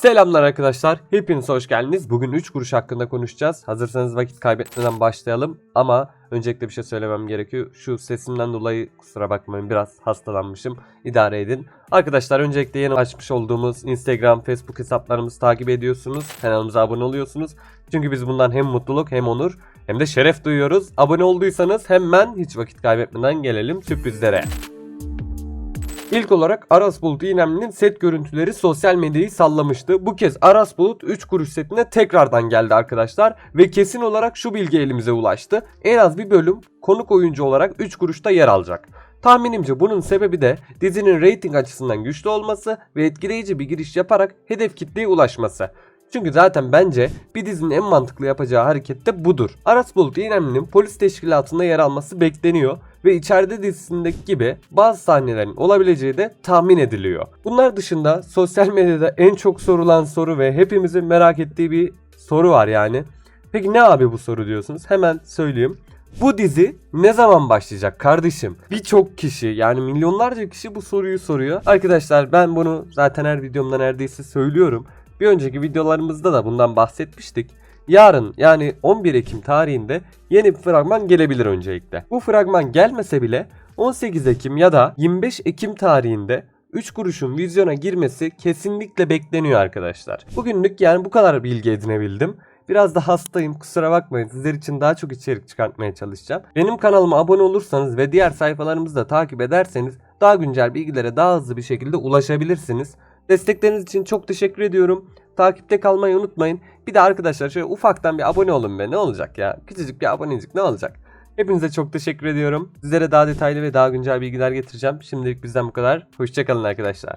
Selamlar arkadaşlar. Hepiniz hoş geldiniz. Bugün 3 kuruş hakkında konuşacağız. Hazırsanız vakit kaybetmeden başlayalım. Ama öncelikle bir şey söylemem gerekiyor. Şu sesimden dolayı kusura bakmayın biraz hastalanmışım. İdare edin. Arkadaşlar öncelikle yeni açmış olduğumuz Instagram, Facebook hesaplarımızı takip ediyorsunuz. Kanalımıza abone oluyorsunuz. Çünkü biz bundan hem mutluluk hem onur hem de şeref duyuyoruz. Abone olduysanız hemen hiç vakit kaybetmeden gelelim sürprizlere. İlk olarak Aras Bulut İynemli'nin set görüntüleri sosyal medyayı sallamıştı. Bu kez Aras Bulut 3 kuruş setine tekrardan geldi arkadaşlar. Ve kesin olarak şu bilgi elimize ulaştı. En az bir bölüm konuk oyuncu olarak 3 kuruşta yer alacak. Tahminimce bunun sebebi de dizinin reyting açısından güçlü olması ve etkileyici bir giriş yaparak hedef kitleye ulaşması. Çünkü zaten bence bir dizinin en mantıklı yapacağı hareket de budur. Aras Bulut İynemli'nin polis teşkilatında yer alması bekleniyor ve içeride dizisindeki gibi bazı sahnelerin olabileceği de tahmin ediliyor. Bunlar dışında sosyal medyada en çok sorulan soru ve hepimizin merak ettiği bir soru var yani. Peki ne abi bu soru diyorsunuz? Hemen söyleyeyim. Bu dizi ne zaman başlayacak kardeşim? Birçok kişi yani milyonlarca kişi bu soruyu soruyor. Arkadaşlar ben bunu zaten her videomda neredeyse söylüyorum. Bir önceki videolarımızda da bundan bahsetmiştik. Yarın yani 11 Ekim tarihinde yeni bir fragman gelebilir öncelikle. Bu fragman gelmese bile 18 Ekim ya da 25 Ekim tarihinde 3 kuruşun vizyona girmesi kesinlikle bekleniyor arkadaşlar. Bugünlük yani bu kadar bilgi edinebildim. Biraz da hastayım kusura bakmayın sizler için daha çok içerik çıkartmaya çalışacağım. Benim kanalıma abone olursanız ve diğer sayfalarımızı da takip ederseniz daha güncel bilgilere daha hızlı bir şekilde ulaşabilirsiniz. Destekleriniz için çok teşekkür ediyorum. Takipte kalmayı unutmayın. Bir de arkadaşlar şöyle ufaktan bir abone olun be ne olacak ya. Küçücük bir abonecik ne olacak. Hepinize çok teşekkür ediyorum. Sizlere daha detaylı ve daha güncel bilgiler getireceğim. Şimdilik bizden bu kadar. Hoşçakalın arkadaşlar.